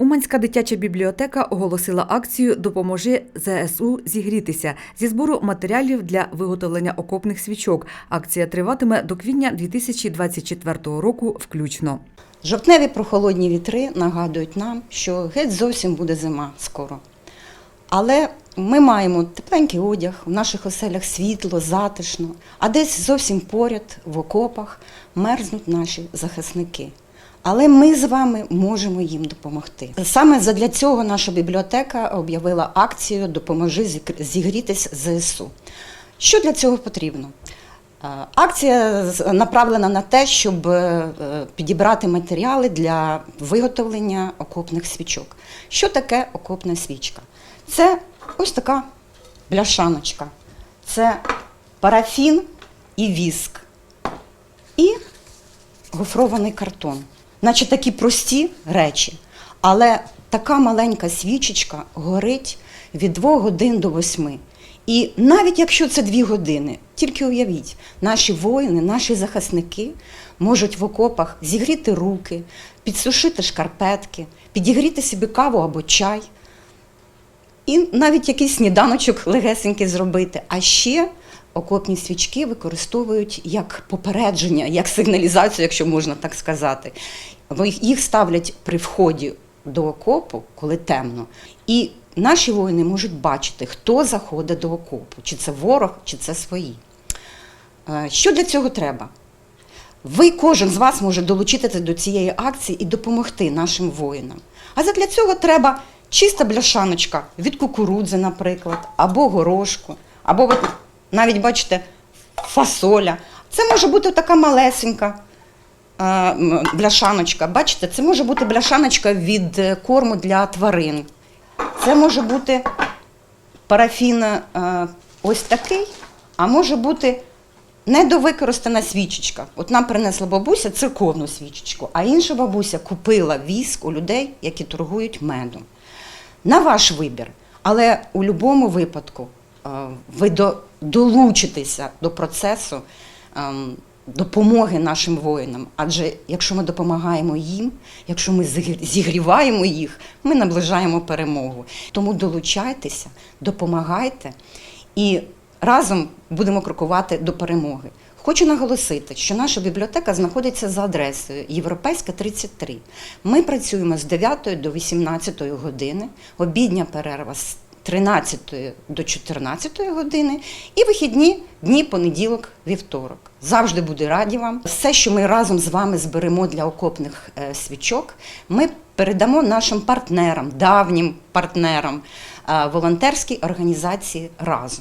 Уманська дитяча бібліотека оголосила акцію Допоможи ЗСУ зігрітися зі збору матеріалів для виготовлення окопних свічок. Акція триватиме до квітня 2024 року включно. Жовтневі прохолодні вітри нагадують нам, що геть зовсім буде зима скоро. Але ми маємо тепленький одяг, в наших оселях світло, затишно, а десь зовсім поряд, в окопах, мерзнуть наші захисники. Але ми з вами можемо їм допомогти. Саме задля цього наша бібліотека об'явила акцію Допоможи зігрітись ЗСУ. Що для цього потрібно? Е, Акція направлена на те, щоб е, підібрати матеріали для виготовлення окопних свічок. Що таке окопна свічка? Це ось така бляшаночка. Це парафін і віск. І гофрований картон. Наче такі прості речі, але така маленька свічечка горить від 2 годин до 8. І навіть якщо це 2 години, тільки уявіть, наші воїни, наші захисники можуть в окопах зігріти руки, підсушити шкарпетки, підігріти собі каву або чай, і навіть якийсь сніданочок легесенький зробити. А ще окопні свічки використовують як попередження, як сигналізацію, якщо можна так сказати. Їх- ставлять при вході до окопу, коли темно. І наші воїни можуть бачити, хто заходить до окопу, чи це ворог, чи це свої. Е, Що для цього треба? Ви, кожен з вас може долучитися до цієї акції і допомогти нашим воїнам. А для цього треба чиста бляшаночка від кукурудзи, наприклад, або горошку, або навіть бачите, фасоля. Це може бути така малесенька е, бляшаночка. Бачите, це може бути бляшаночка від е, корму для тварин. Це може бути парафін е, ось такий, а може бути недовикористана свічечка. От нам принесла бабуся церковну свічечку, а інша бабуся купила віск у людей, які торгують медом. На ваш вибір. Але у будь-якому випадку ви до, долучитеся до процесу ем, допомоги нашим воїнам. Адже якщо ми допомагаємо їм, якщо ми зігріваємо їх, ми наближаємо перемогу. Тому долучайтеся, допомагайте і разом будемо крокувати до перемоги. Хочу наголосити, що наша бібліотека знаходиться за адресою Європейська 33. Ми працюємо з 9 до 18 години, обідня перерва з 13 до 14 години і вихідні дні понеділок, вівторок. Завжди буду раді вам. Все, що ми разом з вами зберемо для окопних е, свічок, ми передамо нашим партнерам, давнім партнерам е, волонтерській організації разом.